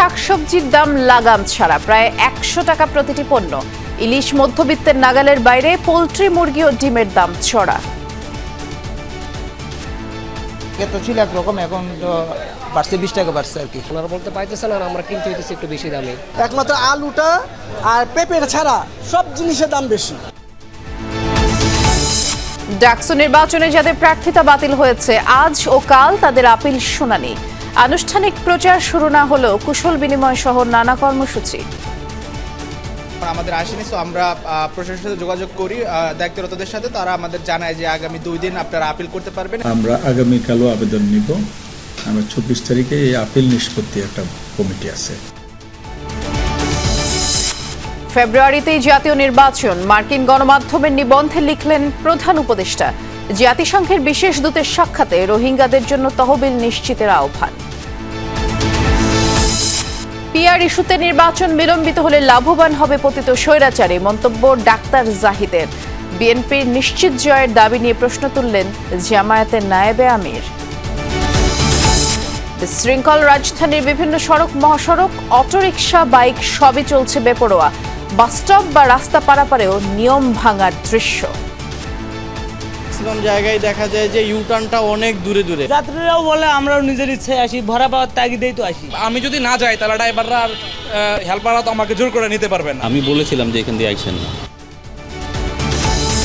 শাকসবজির দাম লাগাম ছাড়া প্রায় একশো টাকা প্রতিটি পণ্য। ইলিশ মধ্যবিত্তের নাগালের বাইরে পোলট্রি মুরগি ও ডিমের দাম চড়া আগে তো ছিল একরকম এখন তো বাড়ছে বিশ টাকা বাড়ছে আর কি। ওনারা বলতে পাইতেছেন আর আমরা কিনতে হইতেছি একটু বেশি দামে। একমাত্র আলুটা আর পেঁপের ছাড়া সব জিনিসের দাম বেশি। ডাকসু নির্বাচনে যাদের প্রার্থিতা বাতিল হয়েছে আজ ও কাল তাদের আপিল শুনানি। আনুষ্ঠানিক প্রচার শুরু না হলেও কুশল বিনিময় সহ নানা কর্মসূচি। আমাদের আসেনি তো আমরা প্রশাসনের সাথে যোগাযোগ করি। দায়িত্বরতদের সাথে তারা আমাদের জানায় যে আগামী দুই দিন আপনারা আপিল করতে পারবেন। আমরা আগামীকালও আবেদন নিব। আমরা চব্বিশ তারিখে এই আপিল নিষ্পত্তি একটা কমিটি আছে। ফেব্রুয়ারিতেই জাতীয় নির্বাচন। মার্কিন গণমাধ্যমের নিবন্ধে লিখলেন প্রধান উপদেষ্টা। জাতিসংঘের বিশেষ দূতের সাক্ষাতে রোহিঙ্গাদের জন্য তহবিল নিশ্চিতের আহ্বান। পিআর ইস্যুতে নির্বাচন বিলম্বিত হলে লাভবান হবে পতিত স্বৈরাচারী, মন্তব্য ডাক্তার জাহিদের। বিএনপির নিশ্চিত জয়ের দাবি নিয়ে প্রশ্ন তুললেন জামায়াতের নায়েবে আমির। শৃঙ্খল রাজধানীর বিভিন্ন সড়ক, মহাসড়ক, অটোরিকশা, বাইক সবই চলছে বেপরোয়া। বাসস্টপ বা রাস্তা পারাপারেও নিয়ম ভাঙার দৃশ্য। ম্যাক্সিমাম জায়গায় দেখা যায় যে ইউটার্নটা অনেক দূরে দূরে। যাত্রীরাও বলে আমরাও নিজের ইচ্ছায় আসি ভাড়া পাওয়ার তাগিদেই তো আসি। আমি যদি না যাই তাহলে ড্রাইভাররা আর হেল্পাররা তো আমাকে জোর করে নিতে পারবেন না। আমি বলেছিলাম যে এখান দিয়ে আসেন না।